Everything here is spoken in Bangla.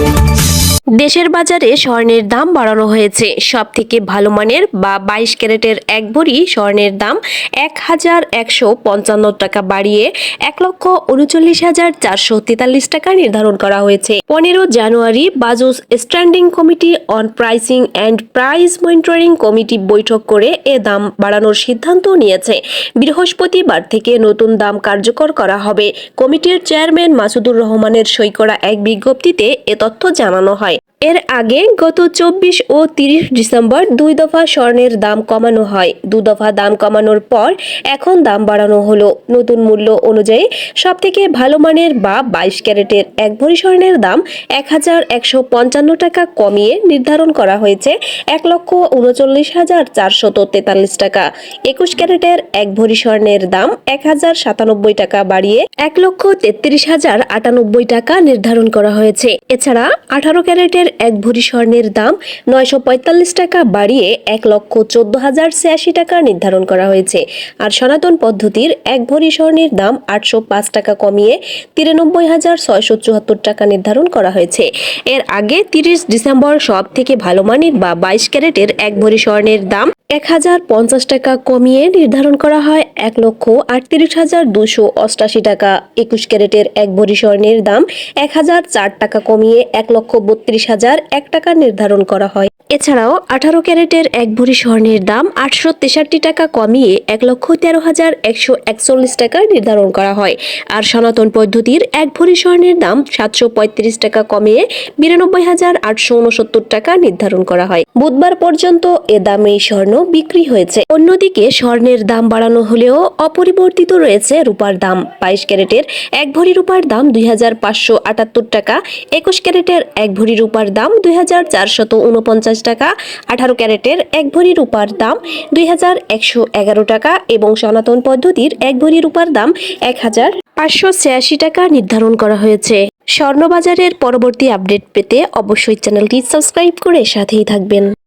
Thank you. দেশের বাজারে স্বর্ণের দাম বাড়ানো হয়েছে। সব থেকে ভালো মানের বা বাইশ ক্যারেটের এক ভরি স্বর্ণের দাম এক হাজার একশো পঞ্চান্ন টাকা বাড়িয়ে এক লক্ষ উনচল্লিশ হাজার চারশো তেতাল্লিশ টাকা নির্ধারণ করা হয়েছে। পনেরো জানুয়ারি BAJUS standing committee on pricing and price monitoring committee বৈঠক করে এ দাম বাড়ানোর সিদ্ধান্ত নিয়েছে। বৃহস্পতিবার থেকে নতুন দাম কার্যকর করা হবে। কমিটির চেয়ারম্যান মাসুদুর রহমানের সই করা এক বিজ্ঞপ্তিতে এ তথ্য জানানো হয়। এর আগে গত চব্বিশ ও তিরিশ ডিসেম্বর দুই দফা স্বর্ণের দাম কমানো হয়। দু দফা দাম কমানোর পর এখন দাম বাড়ানো হলো। নতুন মূল্য অনুযায়ী সব থেকে ভালো মানের বা বাইশ ক্যারেটের এক ভরি স্বর্ণের দাম এক হাজার একশো পঞ্চান্ন টাকা কমিয়ে নির্ধারণ করা হয়েছে এক লক্ষ উনচল্লিশ হাজার চারশত তেতাল্লিশ টাকা। একুশ ক্যারেটের এক ভরি স্বর্ণের দাম এক হাজার সাতানব্বই টাকা বাড়িয়ে এক লক্ষ তেত্রিশ হাজার আটানব্বই টাকা নির্ধারণ করা হয়েছে। এছাড়া আঠারো ক্যারেটের এক ভরি স্বর্ণের দাম নয়শো পঁয়তাল্লিশ টাকা বাড়িয়ে এক লক্ষ চোদ্দ হাজার ছিয়াশি টাকা নির্ধারণ করা হয়েছে। আর সনাতন পদ্ধতির এক ভরি স্বর্ণের দাম আটশো পাঁচ টাকা কমিয়ে তিরানব্বই হাজার ছয়শো চুয়াত্তর টাকা নির্ধারণ করা হয়েছে। এর আগে তিরিশ ডিসেম্বর সব থেকে ভালো মানের বা বাইশ ক্যারেটের এক ভরি স্বর্ণের দাম এক হাজার পঞ্চাশ টাকা কমিয়ে নির্ধারণ করা হয় এক লক্ষ আটত্রিশ হাজার দুশো অষ্টাশি টাকা। একুশ ক্যারেটের এক ভরি স্বর্ণের দাম এক হাজার চার টাকা কমিয়ে এক লক্ষ বত্রিশ হাজার এক টাকা নির্ধারণ করা হয়। এছাড়াও আঠারো ক্যারেটের এক ভরি স্বর্ণের দাম আটশো তেষট্টি টাকা কমিয়ে এক লক্ষ তেরো হাজার একশো একচল্লিশ টাকা নির্ধারণ করা হয়। আর সনাতন পদ্ধতির এক ভরি স্বর্ণের দাম সাতশো পঁয়ত্রিশ টাকা কমিয়ে বিরানব্বই হাজার আটশো উনসত্তর টাকা নির্ধারণ করা হয়। বুধবার পর্যন্ত এ দামে স্বর্ণ বিক্রি হয়েছে। অন্যদিকে স্বর্ণের দাম বাড়ানো হলেও অপরিবর্তিত রয়েছে রূপার দাম। বাইশ ক্যারেটের এক ভরি রূপার দাম দুই হাজার পাঁচশো আটাত্তর টাকা, একুশ ক্যারেটের এক ভরি রূপার দাম দুই হাজার চারশত উনপঞ্চাশ টাকা, আঠারো ক্যারেটের এক ভরি রূপার দাম দুই হাজার একশো এগারো টাকা এবং সনাতন পদ্ধতির এক ভরি রূপার দাম এক হাজার পাঁচশো ছিয়াশি টাকা নির্ধারণ করা হয়েছে। স্বর্ণবাজারের পরবর্তী আপডেট পেতে অবশ্যই চ্যানেলটি সাবস্ক্রাইব করে সাথেই থাকবেন।